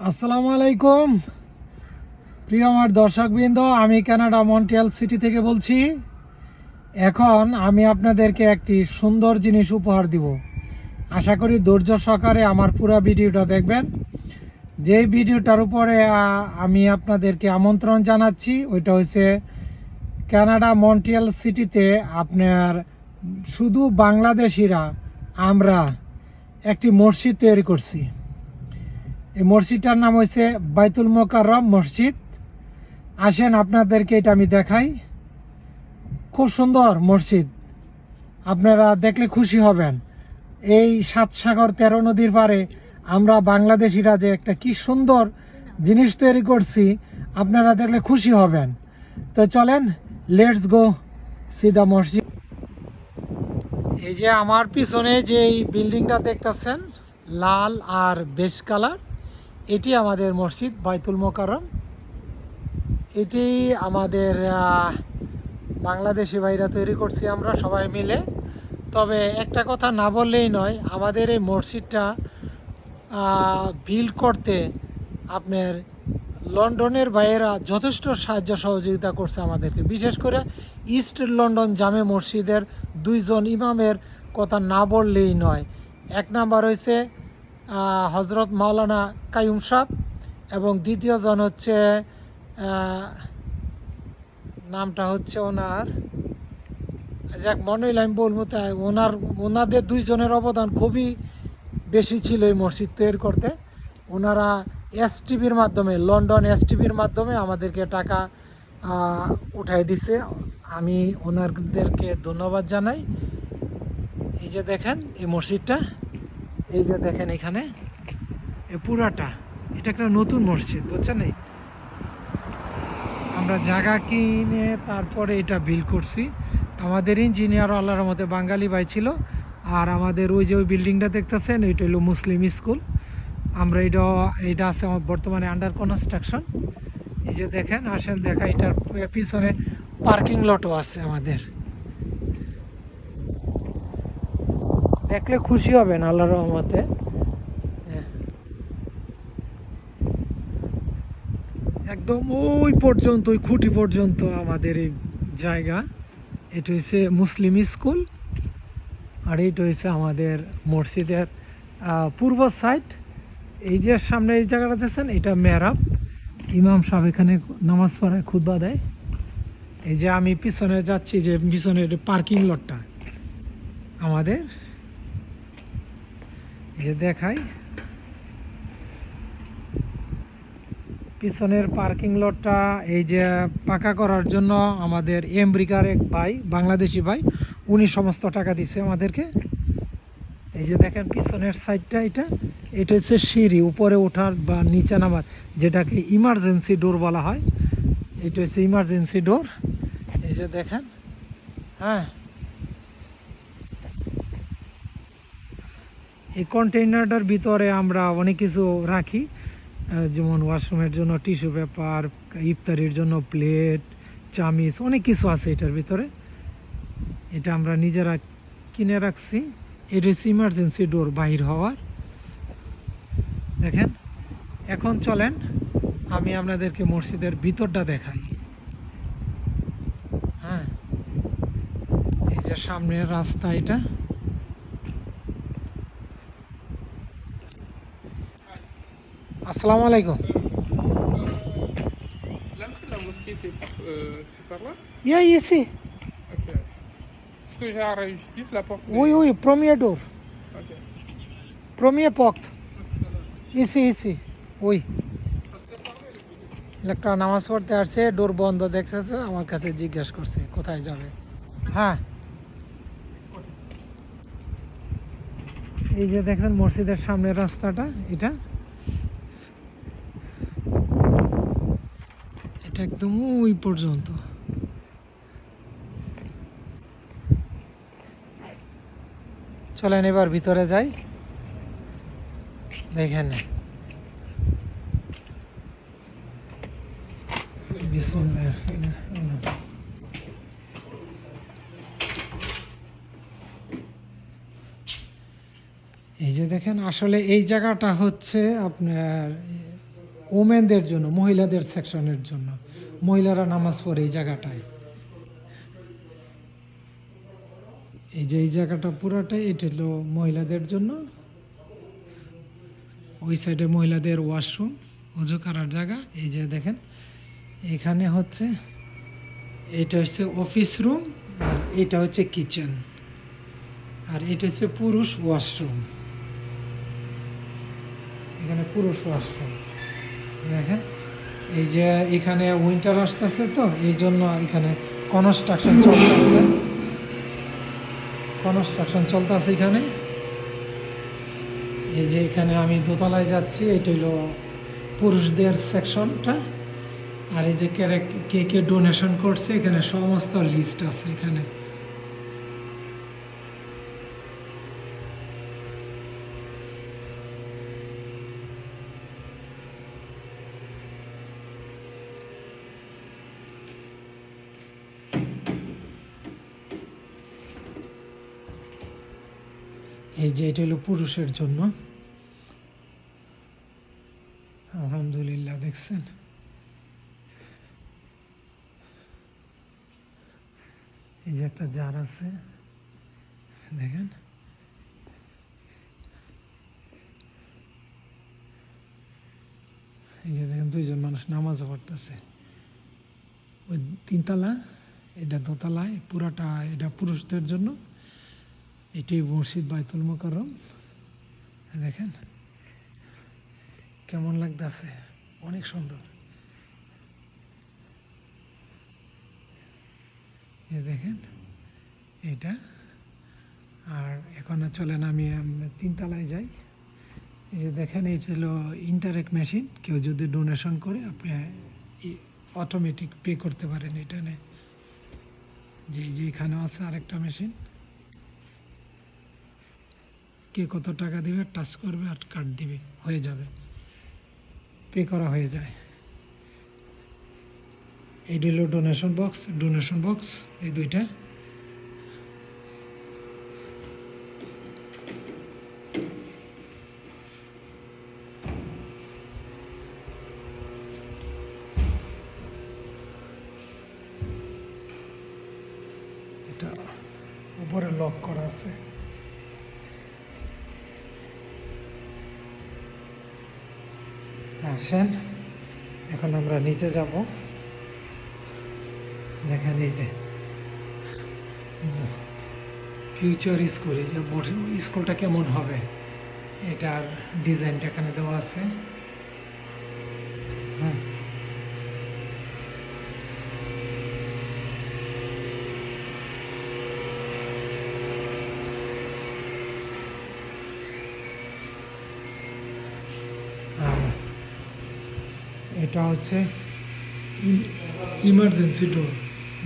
আসসালামু আলাইকুম। প্রিয় আমার দর্শকবৃন্দ, আমি কানাডা মন্ট্রিয়াল সিটি থেকে বলছি, এখন আমি আপনাদেরকে একটি সুন্দর জিনিস উপহার দিব। আশা করি ধৈর্য সহকারে আমার পুরো ভিডিওটা দেখবেন। যেই ভিডিওটার উপরে আমি আপনাদেরকে আমন্ত্রণ জানাচ্ছি, ওইটা হচ্ছে কানাডা মন্ট্রিয়াল সিটিতে আপনার শুধু বাংলাদেশিরা আমরা একটি মসজিদ তৈরি করছি। এই মসজিদটার নাম হয়েছে বাইতুল মোকাররম মসজিদ। আসেন আপনাদেরকে এটা আমি দেখাই। খুব সুন্দর মসজিদ। আপনারা দেখলে খুশি হবেন। এই সাত সাগর তেরো নদীর পারে আমরা বাংলাদেশিরা যে একটা কি সুন্দর জিনিস তৈরি করছি, আপনারা দেখলে খুশি হবেন। তো চলেন লেটস গো সি দ্য মসজিদ। এই যে আমার পিছনে যে এই বিল্ডিংটা দেখতেছেন, লাল আর বেশ কালার। এটি আমাদের মসজিদ, বাইতুল মোকাররম। এটি আমাদের বাংলাদেশি ভাইরা তৈরি করছি আমরা সবাই মিলে। তবে একটা কথা না বললেই নয়, আমাদের এই মসজিদটা বিল করতে আপনার লন্ডনের ভাইয়েরা যথেষ্ট সাহায্য সহযোগিতা করছে আমাদেরকে। বিশেষ করে ইস্ট লন্ডন জামে মসজিদের দুইজন ইমামের কথা না বললেই নয়। এক নাম্বার হয়েছে হজরত মাওলানা কায়ুম সাহ এবং দ্বিতীয়জন হচ্ছে নামটা হচ্ছে ওনার, যাক মনে হইলে আমি বলব তাই ওনার, ওনাদের দুইজনের অবদান খুবই বেশি ছিল এই মসজিদ তৈরি করতে। ওনারা এস টিভির মাধ্যমে, লন্ডন এস টিভির মাধ্যমে আমাদেরকে টাকা উঠাই দিছে। আমি ওনাদেরকে ধন্যবাদ জানাই। এই যে দেখেন, এই মসজিদটা। এই যে দেখেন এখানে পুরাটা, এটা একটা নতুন মসজিদ, বুঝছেন এই আমরা জায়গা কিনে তারপরে এটা বিল করছি। আমাদের ইঞ্জিনিয়ার আল্লাহর মতে বাঙালি ভাই ছিল, আর আমাদের ওই যে ওই বিল্ডিংটা দেখতেছেন ওইটা হলো মুসলিম স্কুল। আমরা এটা এটা আছে আমার বর্তমানে আন্ডার কনস্ট্রাকশন এই যে দেখেন, আসেন দেখা, এটার পিছনে পার্কিং লটও আছে আমাদের। দেখলে খুশি হবেন আল্লাহর রহমতে। হ্যাঁ। একদম ওই পর্যন্ত, ওই খুঁটি পর্যন্ত আমাদের এই জায়গা। এটা হচ্ছে মুসলিম স্কুল আর এইটা হচ্ছে আমাদের মসজিদের পূর্ব সাইড এই যে সামনে এই জায়গাটা দেখছেন, এটা মেহরাব। ইমাম সাহেব এখানে নামাজ পড়ায়, খুতবা দেয়। এই যে আমি পিছনে যাচ্ছি যে পিছনের পার্কিং লটটা আমাদের যে দেখাই, পিছনের পার্কিং লটটা এই যে পাকা করার জন্য আমাদের আমেরিকার এক ভাই, বাংলাদেশি ভাই, উনি সমস্ত টাকা দিছে আমাদেরকে। এই যে দেখেন পিছনের সাইডটা এটা এটা হচ্ছে সিঁড়ি, উপরে ওঠার বা নিচে নামার, যেটাকে ইমার্জেন্সি ডোর বলা হয়। এটা হচ্ছে ইমার্জেন্সি ডোর এই যে দেখেন হ্যাঁ। এই কন্টেইনারটার ভিতরে আমরা অনেক কিছু রাখি যেমন ওয়াশরুমের জন্য টিস্যু পেপার, ইফতারির জন্য প্লেট, চামিচ, অনেক কিছু আছে এটার ভিতরে। এটা আমরা নিজেরা কিনে রাখছি। এটা হচ্ছে ইমার্জেন্সি ডোর বাহির হওয়ার। দেখেন, এখন চলেন, আমি আপনাদেরকে মসজিদের ভিতরটা দেখাই। হ্যাঁ এই যে সামনের রাস্তা এটা। Par là ইয়া ইসি। Ok. Parce que j'arrive juste la porte. ওই ওই প্রমিয়ার ডোর। Ok. প্রমিয়ার পক্ত ইসি ইসি। ওই। একটা নামাজ পড়তে আসছে ডোর বন্ধ দেখতেছে আমার কাছে জিজ্ঞেস করছে কোথায় যাবে? হ্যাঁ। এই যে দেখেন মসজিদের সামনের রাস্তাটা এটা। এটা একদম ওই পর্যন্ত। চলেন এবার ভিতরে যাই। দেখেন। এই যে দেখেন, আসলে এই জায়গাটা হচ্ছে আপনার ওমেনদের জন্য, মহিলাদের সেকশনের জন্য। মহিলারা নামাজ পড়ে এই জায়গাটায়। এই যে এই জায়গাটা পুরাটাই, এটা হলো মহিলাদের জন্য। ওই সাইডে মহিলাদের ওয়াশরুম অজু করার জায়গা। এই যে দেখেন, এখানে হচ্ছে, এটা হচ্ছে অফিস রুম, আর এটা হচ্ছে কিচেন। আর এটা হচ্ছে পুরুষ ওয়াশরুম। এখানে পুরুষ ওয়াশরুম। দেখেন এই যে এখানে উইন্টার আসতেছে তো, এই জন্য এখানে কনস্ট্রাকশন চলতেছে। কনস্ট্রাকশন চলতেছে এখানে। এই যে এখানে আমি দোতলায় যাচ্ছি, এটা হলো পুরুষদের সেকশনটা আর এই যে কে কে ডোনেশন করছে, এখানে সমস্ত লিস্ট আছে এখানে। এই যে এটা হলো পুরুষের জন্য। আলহামদুলিল্লাহ, দেখছেন? এই যে একটা জার আছে, দেখেন? এই যে দেখেন, দুইজন মানুষ নামাজও পড়তেছে। ওই তিনতলা, এটা দোতলায়, পুরাটা এটা পুরুষদের জন্য। এটি মসজিদ বাইতুল মোকাররম। দেখেন, কেমন লাগতেছে, অনেক সুন্দর। এ দেখেন, এটা। আর এখন চলেন আমি তিনতলায় যাই। এই যে দেখেন এই ছিল ইন্টারেক্ট মেশিন কেউ যদি ডোনেশন করে, আপনি অটোমেটিক পে করতে পারেন এটা নিয়ে যে যে এখানেও আছে আরেকটা মেশিন কে কত টাকা দিবে, টাচ করবে আর কার্ড দিবে, হয়ে যাবে। পে করা হয়ে যায়। এই হলো ডোনেশন বক্স ডোনেশন বক্স এই দুইটা এটা উপরে লক করা আছে আসেন এখন আমরা নিচে যাব। দেখেন এই যে। ফিউচার স্কুল এই যে স্কুলটা কেমন হবে? এটার ডিজাইনটা এখানে দেওয়া আছে। হুম আর এটা হচ্ছে ইমার্জেন্সি ডোর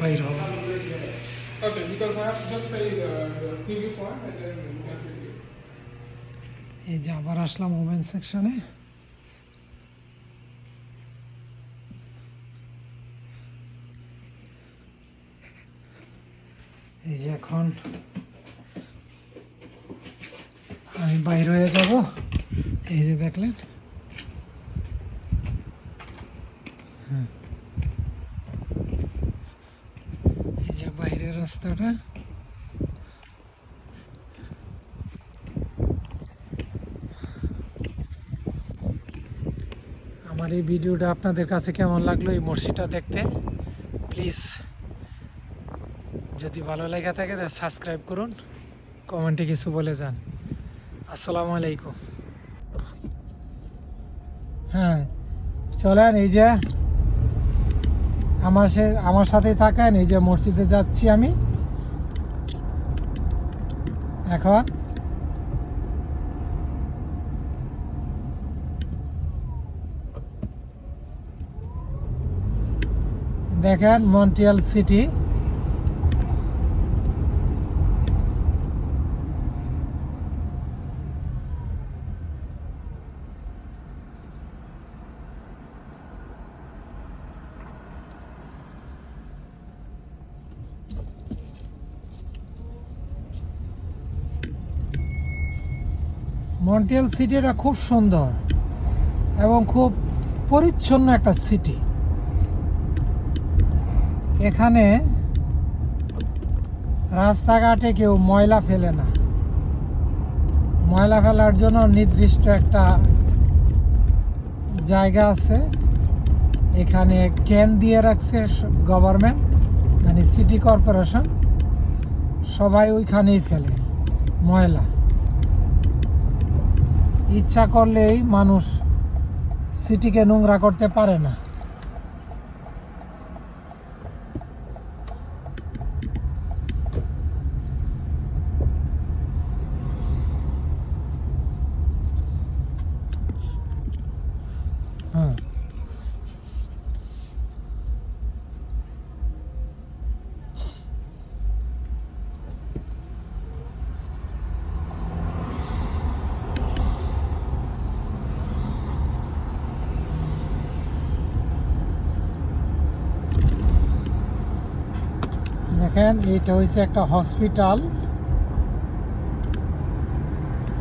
বাইর হওয়া এই যে আবার আসলাম ওমেন সেকশনে এই যে এখন আমি বাইর হয়ে যাব। এই যে দেখলেন? এই যে বাইরের রাস্তাটা। আমার এই ভিডিওটা আপনাদের কাছে কেমন লাগল এই মসজিদটা দেখতে? প্লিজ যদি ভালো লেগে থাকে তাহলে সাবস্ক্রাইব করুন কমেন্টে কিছু বলে যান। আসসালামু আলাইকুম। হ্যাঁ চলেন এই যে আমার সে আমার সাথে থাকেন এই যে মসজিদে যাচ্ছি আমি। এখন। দেখেন মন্ট্রিয়াল সিটি। মন্ট্রিয়াল সিটিটা খুব সুন্দর এবং খুব পরিচ্ছন্ন একটা সিটি। এখানে রাস্তাঘাটে কেউ ময়লা ফেলে না। ময়লা ফেলার জন্য নির্দিষ্ট একটা জায়গা আছে। এখানে ক্যান দিয়ে রাখছে গভর্নমেন্ট মানে সিটি কর্পোরেশন। সবাই ওইখানেই ফেলে ময়লা। ইচ্ছা করলেই মানুষ সিটিকে নোংরা করতে পারে না হ্যাঁ দেখেন, এটা হয়েছে একটা হসপিটাল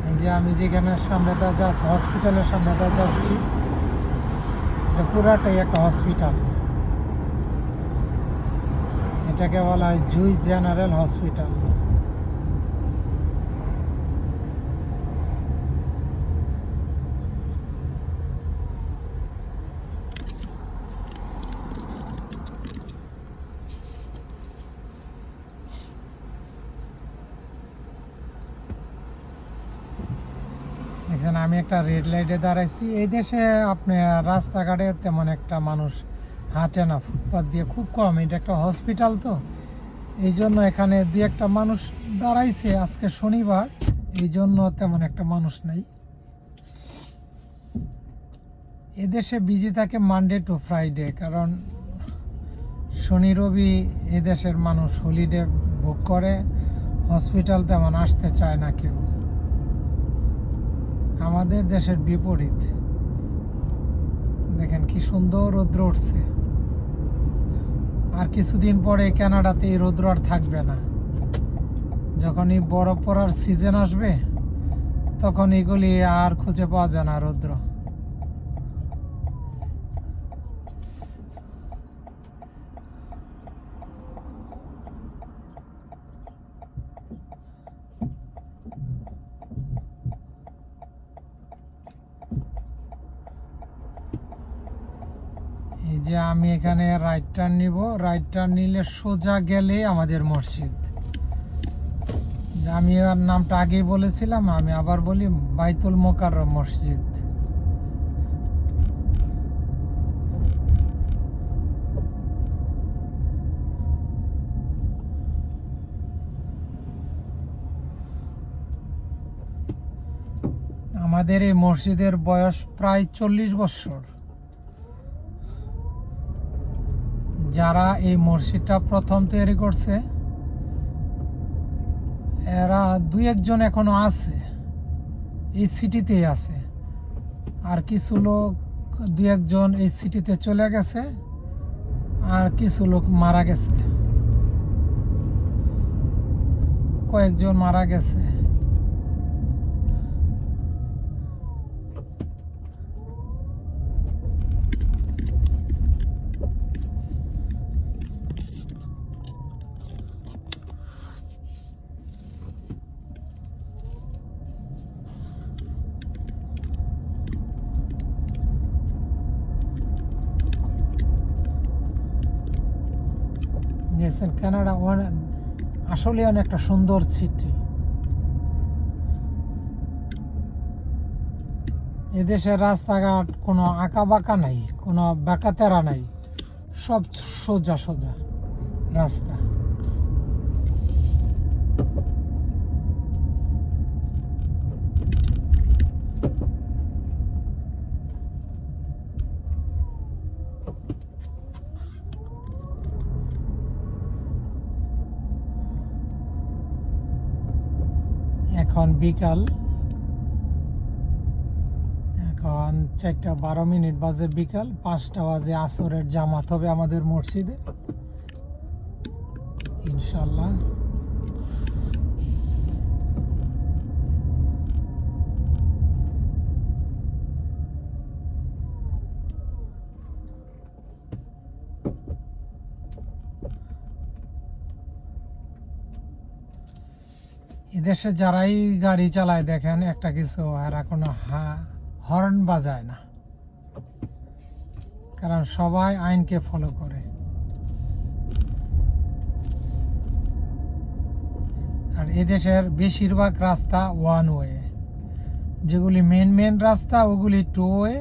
এই যে আমি যেখানে সামনে সামনেটা যাচ্ছি হসপিটালের সামনে সামনেটা যাচ্ছি। এটা পুরাটাই একটা হসপিটাল এটাকে বলা হয় জুই জেনারেল হসপিটাল দেখছেন আমি একটা রেড লাইটে দাঁড়াইছি। এই দেশে আপনি রাস্তাঘাটে তেমন একটা মানুষ হাঁটে না ফুটপাথ দিয়ে খুব কম। এটা একটা হসপিটাল তো। এই জন্য এখানে দু একটা মানুষ দাঁড়াইছে আজকে শনিবার। এই জন্য তেমন একটা মানুষ নাই। এদেশে বিজি থাকে মানডে টু ফ্রাইডে কারণ শনি, রবি এদেশের মানুষ হলিডে বুক করে। হসপিটাল তেমন আসতে চায় না কেউ। আমাদের দেশের বিপরীত। দেখেন কি সুন্দর রৌদ্র উঠছে। আর কিছুদিন পরে কানাডাতে এই রৌদ্র আর থাকবে না। যখন এই বরফ পড়ার সিজন আসবে তখন এগুলি আর খুঁজে পাওয়া যায় না রৌদ্র এই যে আমি এখানে রাইট টার্ন নিব। রাইট টার্ন নিলে সোজা গেলে আমাদের মসজিদ। আমি আর নামটা আগেই বলেছিলাম, আমি আবার বলি বাইতুল মোকার মসজিদ। আমাদের এই মসজিদের বয়স প্রায় চল্লিশ বছর। যারা এই মসজিদটা প্রথম তৈরি করছে, এরা দুই একজন এখনও আছে, এই সিটিতেই আছে। আর কিছু লোক, দুই একজন এই সিটিতে চলে গেছে, আর কিছু লোক মারা গেছে। কয়েকজন মারা গেছে। দেখছেন? কানাডা অনেক আসলে অনেকটা সুন্দর সিটি এদেশের রাস্তাঘাট কোনো আঁকা বাঁকা নাই, কোনো বাঁকা তেরা নাই, সব সোজা সোজা রাস্তা। এখন বিকাল। এখন চারটা বারো মিনিট বাজে বিকাল, পাঁচটা বাজে আসরের জামাত হবে আমাদের মসজিদে। ইনশাল্লাহ এদেশে যারাই গাড়ি চালায়, দেখেন একটা কিছু, এরা কোনো হর্ন বাজায় না। কারণ সবাই আইনকে ফলো করে। আর এদেশের বেশিরভাগ রাস্তা ওয়ান ওয়ে যেগুলি মেন মেন রাস্তা, ওগুলি টু ওয়ে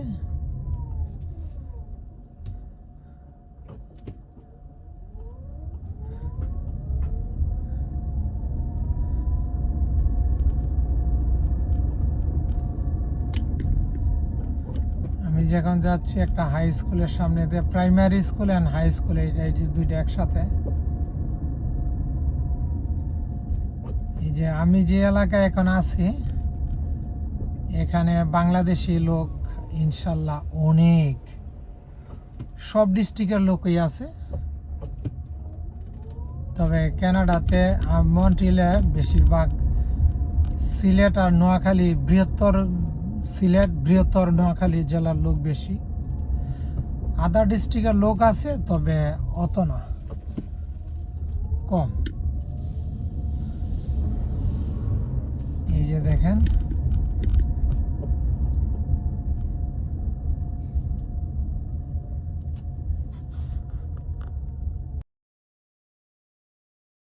যখন যাচ্ছি একটা হাই স্কুলের সামনে দিয়ে primary school and high school এই দুইটা একসাথে। এই যে আমি যে এলাকায় এখন আছি এখানে বাংলাদেশি লোক ইনশাল্লাহ অনেক। সব ডিস্ট্রিক্টের লোকই আছে। তবে কানাডাতে আহ, মন্ট্রিলে বেশিরভাগ সিলেট আর নোয়াখালী বৃহত্তর সিলেট বৃহত্তর নোয়াখালী জেলার লোক বেশি। আদার ডিস্ট্রিক্টের লোক আছে, তবে অত না কম। এই যে দেখেন